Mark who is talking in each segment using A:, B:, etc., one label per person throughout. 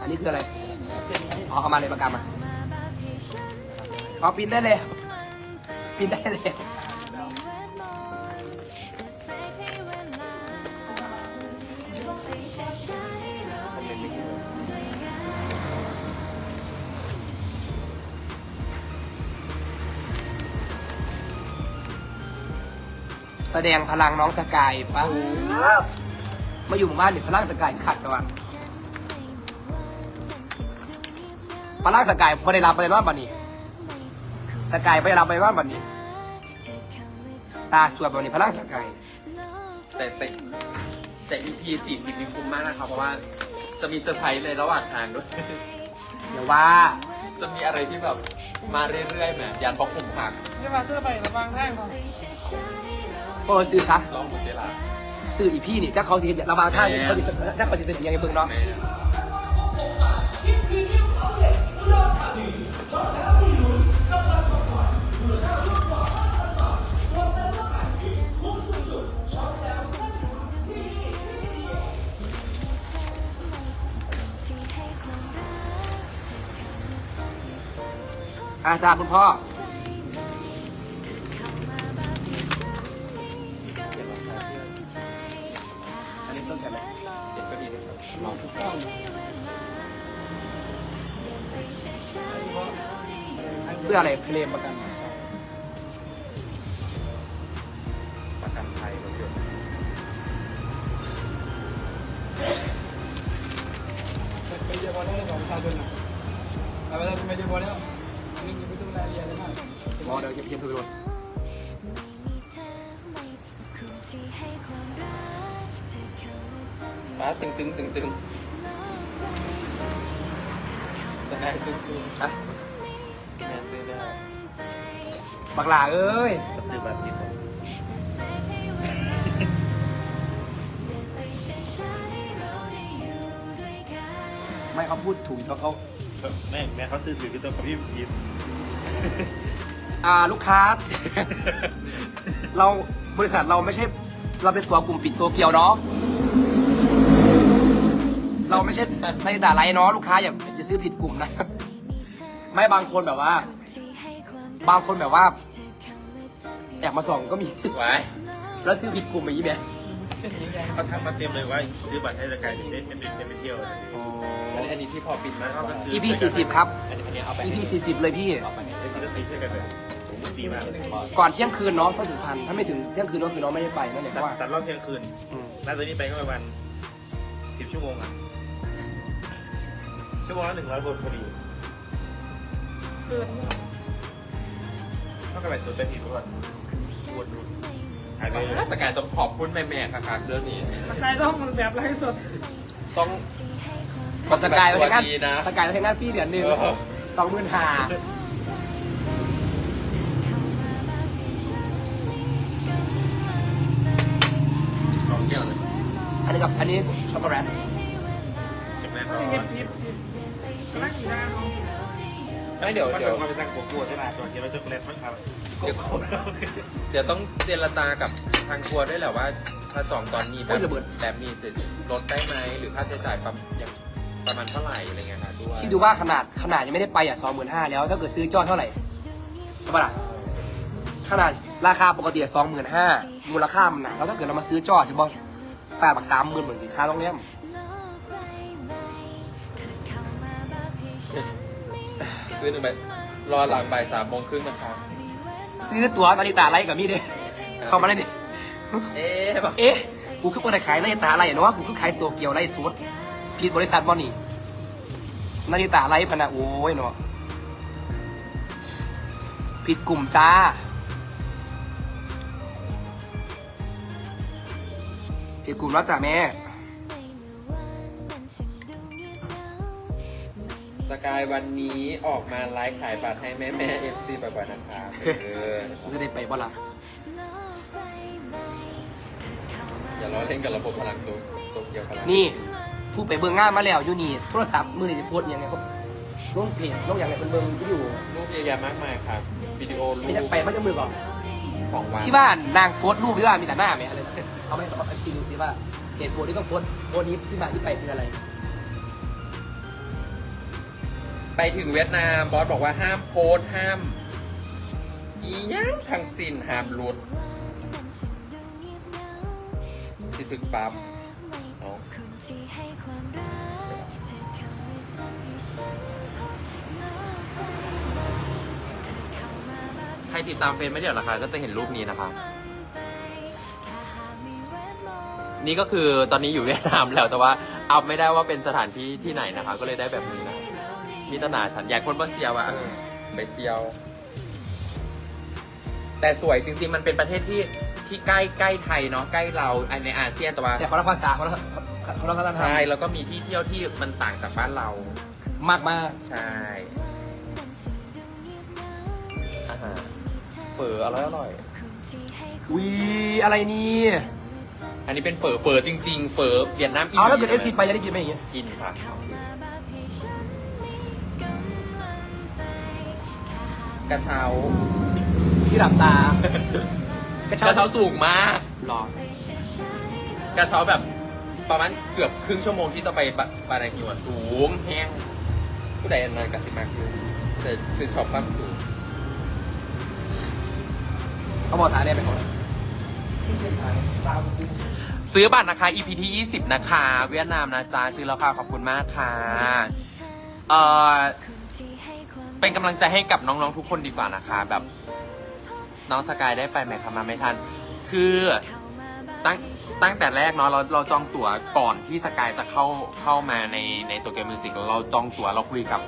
A: อันนี้คืออะไร เอาเข้ามาเลยประกาศมาเอาปินได้เลย ปินได้เลย แสดงพลังน้องสกายปะมาอยู่หมู่บ้านเนี่ยพลังสกายขัดกันวะพลังสกายไม่ได้รับไปรอบบันนี้ สกายไม่ได้รับไปรอบบันนี้ ตาสวยแบบนี้พลังสกาย
B: แต่แต่แต่ EP 40นี่คุ้มมากนะครับเพราะว่าจะมีเซอร์ไพรส์เลยระหว่างทางด้วย
A: เดี๋ยวว่า
B: จะมีอะไรที่แบบมาเรื่อยๆแหมยันพอขุมหัก
C: นี่มาเสื้อไประวังแท่งก่อน
A: โอ้ซื้อซะ
B: ร้องหมดเวลา
A: ซื้ออีพี่นี่ถ้าเขาสิเห็นระหวางท่างนี่เขาสิถ้าเขาสิเป็นยังไงเบิ่งเนาะ
B: แม่
A: อาจารย์คุณพ่อ
B: เค
A: ลมประกัน
B: ประกันภัยรถยนต์
C: ไปเยอะพอได้เลยของประชาชนนะเอาไปแล้วไปเยอะพอแล้วนี่ไม่ต้องรายละเอียดเลยมาก
A: บอเดี๋ยวจะเพียงคือโดน
B: ป้าตึงตึงตึงตึงแสนายสู้
A: นะ
B: แม่ซื้อได้
A: บักหลาเอ้ย
B: ก็ซื้อบัตรที่ผม
A: ไม่เขาพูดถูกเพราะเขา
D: แม่แม่เขาซื้อถือคือตัวของพี่ยิม
A: อ่าลูกค้า เราบริษัทเราไม่ใช่ เราเป็นตัวกลุ่มปิดตัวเกียวเนาะเราไม่ใช่ในด่าไรเนาะลูกค้าอย่าอย่าซื้อผิดกลุ่มนะ ไม่บางคนแบบว่า บางคนแบบว่าแอบมาส่องก็มี
B: ไว้
A: แล้วซื้อผิดกลุ่มอย่างนี้ไหม
D: เขาทำมาเต็มเลยว่าซื้อบัตรให้รายการเด็กเป็นเด็กเป็นไปเที่ยวอะไรอย่างเงี้ย
B: อันนี้อันนี้ที่พอปิดมา
D: แล้วเขาก็ซื้อ
A: EP สี่สิบครับ
B: อันนี้อันนี้เอาไป
A: EP สี่สิบเลยพี่
B: เอาไป
D: ไอ้ซื้อซื้อช่วยกันเลยดีมาก
A: ก่อนเที่ยงคืนเนาะต้องถึงพัน ถ้าไม่ถึงเที่ยงคืนก็คือน้องไม่ได้ไปนั่นแหละเพ
D: ตัด
A: ราะว่า
D: ตัดรอบเที่ยงคืน
A: อืม
D: น่าจะนี่ไปก็ประมาณสิบชั่วโมงอะชั่วโมงละหนึ่งร้อยคนพอดี
C: เกิน
D: เท่ากับไปสุดไปทีทุกคนวนดูหายไป
B: ถ้าสกายต้องขอบคุณแม่ๆค่ะเรื่องนี้
C: สกายต้องแบบไร้สด
B: ต้อง
A: กดสกายไว้แค่นั้น
B: ดีนะ
A: สกายไว้แค่นั้นพี่เดือนหนึ่ง
B: เออ
A: สองหมื่นห้า
D: ลองเที่ยวเลย
A: อันนี้กับอันนี้ช็อกโกแลต
D: จังแรก
C: ไม่
D: เรา
C: เห็นผิดกำลังสีหน้าเขา
B: ไม่เดี๋ยว
D: มัน
B: เดี๋ยว
D: มาไปสั่งโกโก้ที่ร้านตัวเที่ยวช็อกโกแลตมั้งครับ
B: เดี๋ยวเดี๋ยวต้องเจรจากับทางครัวด้วยแหละว่า ถ้าจองตอนนี้แบบแบบนี้เสร็จลดได้ไหมหรือค่าใช้จ่ายประมาณอย่างประมาณเท่าไหร่อะไรเงี้ยค่ะด้วย
A: คิดดูว่าขนาดขนาดยังไม่ได้ไปอะสองหมื่นห้าแล้วถ้าเกิดซื้อจ้อเท่าไหร่ใช่ปะล่ะขนาดราคาปกติสองหมื่นห้ามูลค่ามันหนักแล้วถ้าเกิดเรามาซื้อจ้อจะบอกฝากบักสามหมื่นเหมือนค่าต้องเลี้ยม
B: ซื้อหนึ่งใบรอหลังบ่ายสามโมงครึ่งนะครับ
A: ซื้อตัวนาฬิตาไรกับมี่เด้เข้ามาได้ดิ
B: เอ๊ะแบบ
A: เอ๊ะกูคือคนขายนาฬิตาไรเนาะกูคือขายตัวเกียวไรสุดผิดบริษัทบอนี่นาฬิตาไรพะนะโอ้ยเนาะผิดกลุ่มจ้าผิดกลุ่มแล้วจ้ะแม่
B: กายวันนี้ออกมาไลฟ์ขายบัตรให้แม่แม่เอฟซีบ่อยๆนะครับเออ
A: จะได้ไปบ่ล่ะ
B: อย่าล้อเล่นกับระบบพลังตัวตัวเกี่ยวพลัง
A: นี่ผู้ไปเบิ่งงานมาแล้วอยู่นี่โทรศัพท์มือนี่จะโพสต์ยังไงครับลงเพจลงอย่างไรเป็นเบิ่งวิดีโอ
B: รูปเยอะแยะมากมายครับวิดีโอรู
A: ไม่
B: ป
A: จะไปมันจะมือก่อน
B: สองวัน
A: ที่บ้านนางโพสต์รูปที่บ้านมีแต่หน้าไหมอะไรเอาไหมเอาไปคิดดูสิว่าเหตุผลที่ต้องโพสต์โพสต์นี้ที่มาที่ไปคืออะไร
B: ไปถึงเวียดนามบอสบอกว่าห้ามโพสต์ห้ามอีหยังทางสินห้ามหลุดสิถึกปั๊บเอาใครติดตามเฟซไม่เดี๋ยวนะคะก็จะเห็นรูปนี้นะคะ นี่ก็คือตอนนี้อยู่เวียดนามแล้วแต่ว่าอัพไม่ได้ว่าเป็นสถานที่ที่ไหนนะคะ ก็เลยได้แบบนี้นะ มีตนาฉันอยากคนมาเซียวอะเออไปเที่ยว แต่สวยจริงๆ มันเป็นประเทศที่ที่ใกล้ใกล้ไทยเนาะใกล้เราในอาเซียนแต่ว่า
A: แต่เขาเล่าภาษาเขาเล่าเขาเล่าภาษา
B: ใช่แล้วก็มีที่เที่ยวที่มันต่างจากบ้านเรา
A: มากมาก
B: ใช่อาหารเฝออร่อยอร่อย
A: ๆวีอะไรนี่
B: อันนี้เป็นเฝอเฝอจริง ๆ เฝอเวียดนาม
A: เอาแล้วเกิดเอฟซีไปจะได้กินไหมอย่างเงี้ย
B: กินค่ะ กระเช้า
A: ที่หลับตา กระ
B: ก
A: เช้า
B: ระเช้าสูงมาก
A: หรอก
B: ระเช้าแบบประมาณเกือบครึ่งชั่วโมงที่จะไปบะบานาฮิวอะสูงแห้งผู้ใดอันนั้นกสิมากคือแต่ชื่นชอบความสูง
A: เขาบอกฐานเนี่ยเป็นของอะไร
B: ซื้อบัตรนะคะ EP ที่20 นะคะ เวียดนามนะจ๊ะซื้อแล้วค่ะขอบคุณมากค่ะเอ่อ เป็นกำลังใจให้กับน้องๆทุกคนดีกว่านะคะ แบบน้องสกายได้ไปไหมคะมาไม่ทัน คือตั้งตั้งแต่แรกเนาะเราเราจองตั๋วก่อนที่สกายจะเข้าเข้ามาในในตัวเกมมิวสิกเราจองตั๋วเราคุยกับ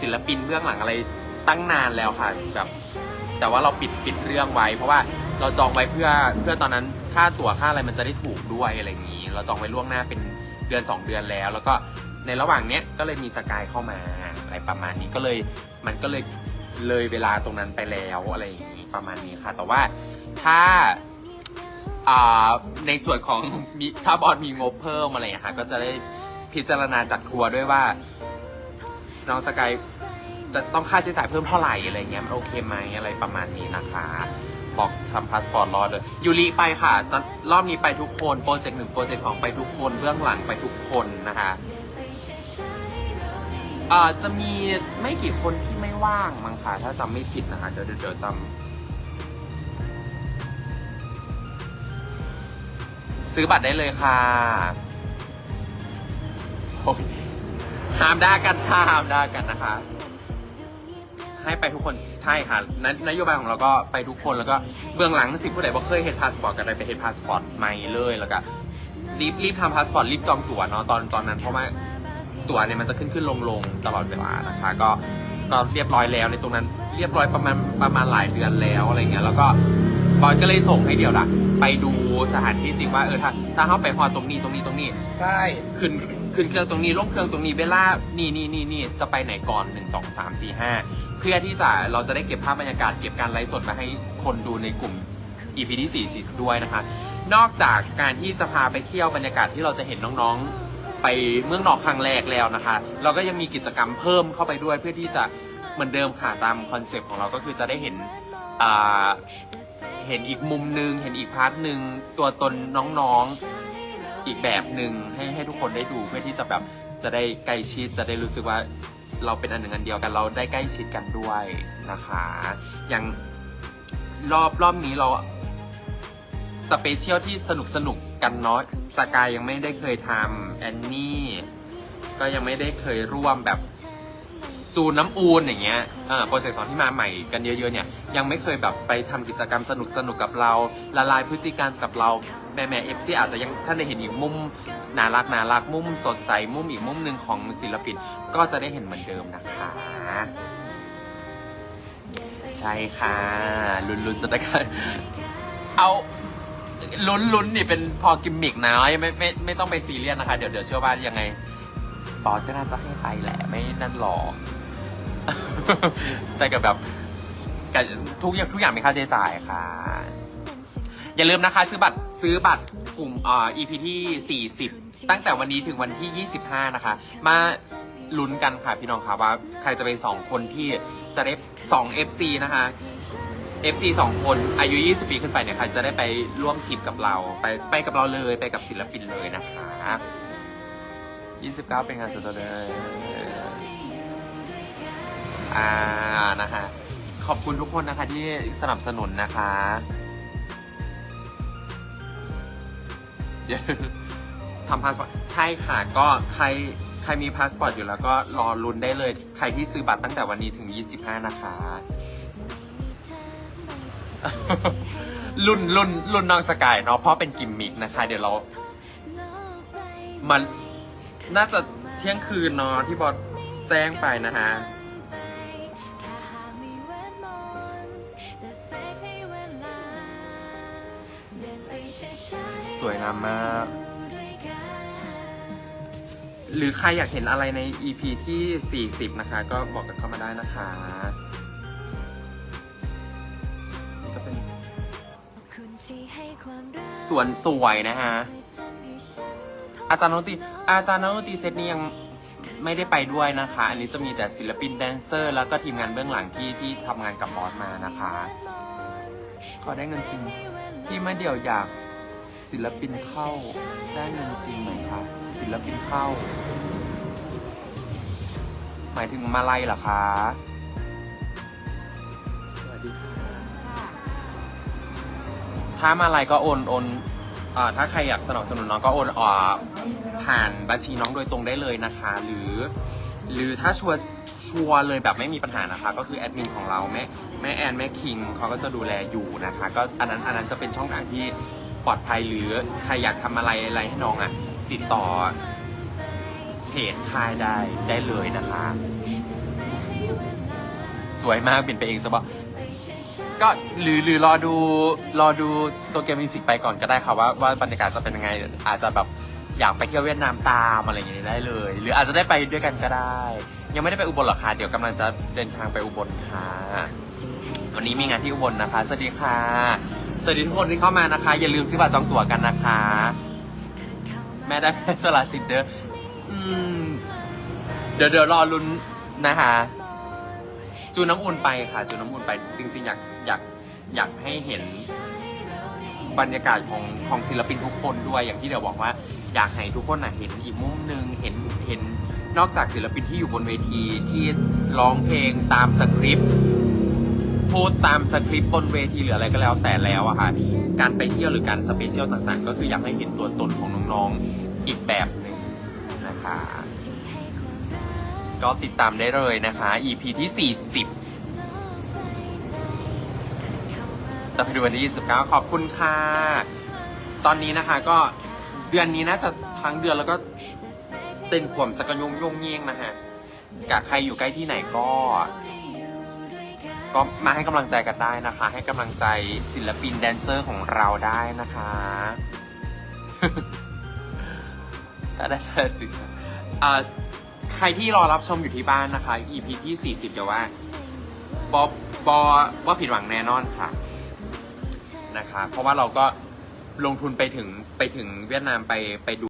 B: ศิลปินเบื้องหลังอะไรตั้งนานแล้วค่ะแบบแต่ว่าเราปิดปิดเรื่องไว้ เพราะว่าเราจองไว้เพื่อเพื่อตอนนั้นค่าตั๋วค่าอะไรมันจะได้ถูกด้วยอะไรอย่างนี้ เราจองไว้ล่วงหน้าเป็นเดือน 2 เดือนแล้ว แล้วก็ ในระหว่างเนี้ยก็เลยมีสกายเข้ามาอะไรประมาณนี้ก็เลยมันก็เลยเลยเวลาตรงนั้นไปแล้วอะไรอย่างนี้ประมาณนี้ค่ะ แต่ว่าถ้าในส่วนของมีถ้าบอลมีงบเพิ่มอะไรอย่างนี้ค่ะก็จะได้พิจารณาจัดทัวร์ด้วยว่า น้องสกายจะต้องค่าใช้จ่ายเพิ่มเท่าไหร่อะไรเงี้ยมันโอเคไหมอะไรประมาณนี้นะคะบอกทำพาสปอร์ตรอดเลยยูริไปค่ะตอนรอบนี้ไปทุกคนโปรเจกต์หนึ่งโปรเจกต์สองไปทุกคนเบื้องหลังไปทุกคนนะคะ อ่าจะมีไม่กี่คนที่ไม่ว่างมั้งค่ะถ้าจำไม่ผิดนะคะเดี๋ยวเดี๋ยวเดี๋ยวจำซื้อบัตรได้เลยค่ะโอ้ยห้ามด่ากันค่ะห้ามด่ากันนะคะ ให้ไปทุกคนใช่ค่ะนนโยบายของเราก็ไปทุกคนแล้วก็เบื้องหลังสิผู้ใดบ่เคยเห็นพาสปอร์ตกันใดไปเห็นพาสปอร์ตใหม่เลยแล้วก็รีบรีบทำพาสปอร์ตรีบจองตั๋วเนาะตอนตอนนั้นเพราะว่า ตั๋วเนี่ยมันจะขึ้นขึ้นลงลงตลอดเวลานะคะ ก็ก็เรียบร้อยแล้วในตรงนั้นเรียบร้อยประมาณประมาณหลายเดือนแล้วอะไรเงี้ยแล้วก็บอยก็เลยส่งให้เดียวละไปดูสถานที่จริงว่าเออถ้าถ้าเข้าไปพอตรงนี้ตรงนี้ตรงนี้
A: ใช่
B: ขึ้นขึ้นเครื่องตรงนี้ลงเครื่องตรงนี้เวลานี่นี่นี่นี่จะไปไหนก่อนหนึ่งสองสามสี่ห้าเพื่อที่จะเราจะได้เก็บภาพบรรยากาศเก็บการไลฟ์สดมาให้คนดูในกลุ่ม EP ที่สี่สิด้วยนะคะ นอกจากการที่จะพาไปเที่ยวบรรยากาศที่เราจะเห็นน้องๆ ไปเมืองนอกครั้งแรกแล้วนะคะ เราก็ยังมีกิจกรรมเพิ่มเข้าไปด้วยเพื่อที่จะเหมือนเดิมค่ะตามคอนเซปต์ของเราก็คือจะได้เห็นอ่าเห็นอีกมุมหนึ่งเห็นอีกพาร์ทหนึ่งตัวตนน้องๆอีกแบบหนึ่งให้ให้ทุกคนได้ดูเพื่อที่จะแบบจะได้ใกล้ชิดจะได้รู้สึกว่าเราเป็นอันหนึ่งอันเดียวกันเราได้ใกล้ชิดกันด้วยนะคะ อย่างรอบรอบนี้เราสเปเชียลที่สนุกสนุก กันเนาะสกายยังไม่ได้เคยทำแอนนี่ก็ยังไม่ได้เคยร่วมแบบซูนน้ำอูนอย่างเงี้ยโปรเจกต์สองที่มาใหม่กันเยอะๆเนี่ยยังไม่เคยแบบไปทำกิจกรรมสนุกสนุกๆกับเรา ละลายพฤติกรรมกับเรา แม่แม่เอฟซีอาจจะยังท่านได้เห็นอีกมุมน่ารักน่ารักมุมสดใสมุมอีกมุมหนึ่งของศิลปินก็จะได้เห็นเหมือนเดิมนะคะ ใช่ค่ะ ลุ้นๆจะได้กันเอา ลุ้นลุ้นๆนี่เป็นพอกิมมิกนะไม่ไม่ไม่ต้องไปซีเรียสนะคะ เดี๋ยวเดี๋ยวเชื่อว่ายังไงบอสก็น่าจะให้ไปแหละไม่นั่นหรอกแต่กับแบบกับทุกอย่างทุกอย่างมีค่าใช้จ่ายค่ะ อย่าลืมนะคะ ซื้อบัตรซื้อบัตรกลุ่มอ่า EP ที่ 40 ตั้งแต่วันนี้ถึงวันที่ 25 นะคะ มาลุ้นกันค่ะพี่น้องค่ะว่าใครจะเป็น 2 คนที่จะได้2 FC นะคะ FC สองคนอายุ 20 ปีขึ้นไปเนี่ยค่ะจะได้ไปร่วมทริปกับเรา ไปไปกับเราเลยไปกับศิลปินเลยนะคะ29 เป็นงานสุดเลยอ่านะคะขอบคุณทุกคนนะคะที่สนับสนุนนะคะทำพาสปอร์ตใช่ค่ะก็ใครใครมีพาสปอร์ตอยู่แล้วก็รอลุ้นได้เลย ใครที่ซื้อบัตรตั้งแต่วันนี้ถึง 25 นะคะ รุ่นรุ่นรุ่นน้องสกายเนาะเพราะเป็นกิมมิกนะคะ เดี๋ยวเรามันน่าจะเที่ยงคืนเนาะที่บอสแจ้งไปนะฮะสวยงามมาก หรือใครอยากเห็นอะไรใน EP ที่ 40 นะคะ ก็บอกกันเข้ามาได้นะคะ สวนสวยนะฮะ อาจารย์นนตรีอาจารย์นนตรีเซตนี้ยังไม่ได้ไปด้วยนะคะ อันนี้จะมีแต่ศิลปินแดนเซอร์ แล้วก็ทีมงานเบื้องหลังที่ที่ทำงานกับบอสมานะคะ ขอได้เงินจริง พี่มาเดี่ยวอยากศิลปินเข้าได้เงินจริงไหมคะศิลปินเข้า หมายถึงมาลัยเหรอคะ ถ้ามาลัยก็โอนโอนอ่าถ้าใครอยากสนับสนุนน้องก็โอนอ่าผ่านบัญชีน้องโดยตรงได้เลยนะคะ หรือ หรือถ้าชัวร์ชัวร์เลยแบบไม่มีปัญหานะคะ ก็คือแอดมินของเราแม่แม่แอนแม่คิงเขาก็จะดูแลอยู่นะคะ ก็อันนั้นอันนั้นจะเป็นช่องทางที่ปลอดภัยหรือใครอยากทำอะไรอะไรให้น้องอะติดต่อเพจค่ายได้ได้เลยนะคะ สวยมากบินไปเองสบะ ก็หรือหรือรอดูรอดูตัวเกมมิวสิกไปก่อนก็ได้ค่ะว่าว่าบรรยากาศจะเป็นยังไง อาจจะแบบอยากไปเที่ยวเวียดนามตามอะไรอย่างนี้ได้เลย หรืออาจจะได้ไปด้วยกันก็ได้ ยังไม่ได้ไปอุบลหรอกค่ะเดี๋ยวกำลังจะเดินทางไปอุบลค่ะวันนี้มีงานที่อุบลนะคะสวัสดีค่ะสวัสดีทุกคนที่เข้ามานะคะ อย่าลืมซื้อบัตรจองตั๋วกันนะคะ แม่ได้แม่สละสิทธิ์เด้ออืมเดี๋ยวเดี๋ยวรอลุ้นนะคะ จูนน้ำอุ่นไปค่ะจูนน้ำอุ่นไปจริง ๆ อยากอยากอยากให้เห็นบรรยากาศของของศิลปินทุกคนด้วยอย่างที่เดี๋ยวบอกว่า อยากให้ทุกคนนะเห็นอีกมุมหนึ่งเห็นเห็นนอกจากศิลปินที่อยู่บนเวทีที่ร้องเพลงตามสคริปต์พูดตามสคริปต์บนเวทีหรืออะไรก็แล้วแต่แล้วอะค่ะการไปเที่ยวหรือการสเปเชียลต่างๆ ก็คืออยากให้เห็นตัวตนของน้องๆอีกแบบหนึ่งนะคะ ก็ติดตามได้เลยนะคะ EP ที่ 40จะไปดูวันที่29ขอบคุณค่ะ ตอนนี้นะคะก็เดือนนี้น่าจะทั้งเดือนแล้วก็เต้นขวมสกยงโยงเยี่ยงนะฮะกะใครอยู่ใกล้ที่ไหนก็ ก็มาให้กำลังใจกันได้นะคะ ให้กำลังใจศิลปินแดนเซอร์ของเราได้นะคะถ้าได้ใช่สิอ่า ใครที่รอรับชมอยู่ที่บ้านนะคะ EP ที่ 40จะวว่าบอบอว่าผิดหวังแน่นอนค่ะนะคะ เพราะว่าเราก็ลงทุนไปถึงไปถึงเวียดนามไปไปดู